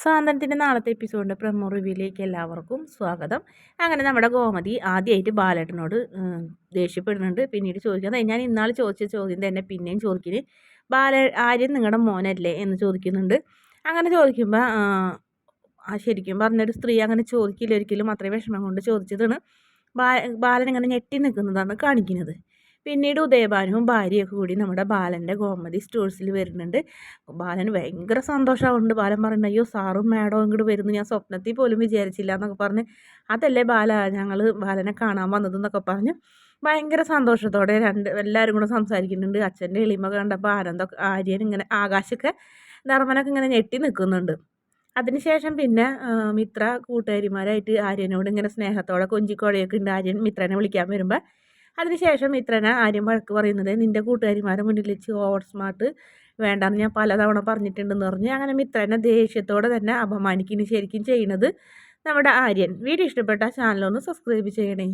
സ്വാതന്ത്ര്യത്തിന്റെ നാളത്തെ എപ്പിസോഡിന്റെ പ്രമോ റിവ്യൂയിലേക്ക് എല്ലാവർക്കും സ്വാഗതം. അങ്ങനെ നമ്മുടെ ഗോമതി ആദ്യമായിട്ട് ബാലേട്ടനോട് ദേഷ്യപ്പെടുന്നുണ്ട്. പിന്നീട് ചോദിക്കുന്നത് ഞാൻ ഇന്നാൾ ചോദിച്ച ചോദ്യം തന്നെ പിന്നെയും ചോദിക്കുന്നത് ബാല ആര്യൻ നിങ്ങളുടെ മോനല്ലേ? എന്ന് ചോദിക്കുന്നുണ്ട്. അങ്ങനെ ചോദിക്കുമ്പോൾ ആ ശരിക്കും പറഞ്ഞൊരു സ്ത്രീ അങ്ങനെ ചോദിക്കില്ല. ഒരിക്കലും അത്രയും വിഷമം കൊണ്ട് ചോദിച്ചതാണ്. ബാലൻ ഇങ്ങനെ ഞെട്ടി നിൽക്കുന്നതാണ് കാണിക്കുന്നത്. പിന്നീട് ഉദയഭാനുവും ഭാര്യയൊക്കെ കൂടി നമ്മുടെ ബാലന്റെ ഗോമതി സ്റ്റോഴ്സിൽ വരുന്നുണ്ട്. ബാലൻ ഭയങ്കര സന്തോഷമാവുന്നുണ്ട് ബാലൻ പറയുന്നത് അയ്യോ സാറും മാഡവും ഇങ്ങോട്ട് വരുന്നു. ഞാൻ സ്വപ്നത്തിൽ പോലും വിചാരിച്ചില്ല എന്നൊക്കെ പറഞ്ഞ് അതല്ലേ ബാല ഞങ്ങൾ ബാലനെ കാണാൻ വന്നതെന്നൊക്കെ പറഞ്ഞ് ഭയങ്കര സന്തോഷത്തോടെ രണ്ട് എല്ലാവരും കൂടെ സംസാരിക്കുന്നുണ്ട്. അച്ഛന്റെ എളിമ കണ്ടപ്പോൾ ആനന്ദൊക്കെ ആര്യൻ ഇങ്ങനെ ആകാശൊക്കെ നർമ്മനൊക്കെ ഇങ്ങനെ ഞെട്ടി നിൽക്കുന്നുണ്ട്. അതിനുശേഷം പിന്നെ മിത്ര കൂട്ടുകാരിമാരായിട്ട് ആര്യനോട് ഇങ്ങനെ സ്നേഹത്തോടെ കൊഞ്ചിക്കോഴയൊക്കെ ഉണ്ട്. ആര്യൻ മിത്രനെ വിളിക്കാൻ വരുമ്പോൾ അതിനുശേഷം മിത്രന ആര്യം വഴക്ക് പറയുന്നത്. നിന്റെ കൂട്ടുകാരിമാരെ മുന്നിൽ വെച്ച് ഓവർ സ്മാർട്ട് വേണ്ടെന്ന് ഞാൻ പലതവണ പറഞ്ഞിട്ടുണ്ടെന്ന് പറഞ്ഞ്. അങ്ങനെ മിത്രനെ ദേഷ്യത്തോടെ തന്നെ അപമാനിക്കുന്നു ശരിക്കും ചെയ്യുന്നത് നമ്മുടെ ആര്യൻ. വീഡിയോ ഇഷ്ടപ്പെട്ട ചാനലൊന്ന് സബ്സ്ക്രൈബ് ചെയ്യണേ.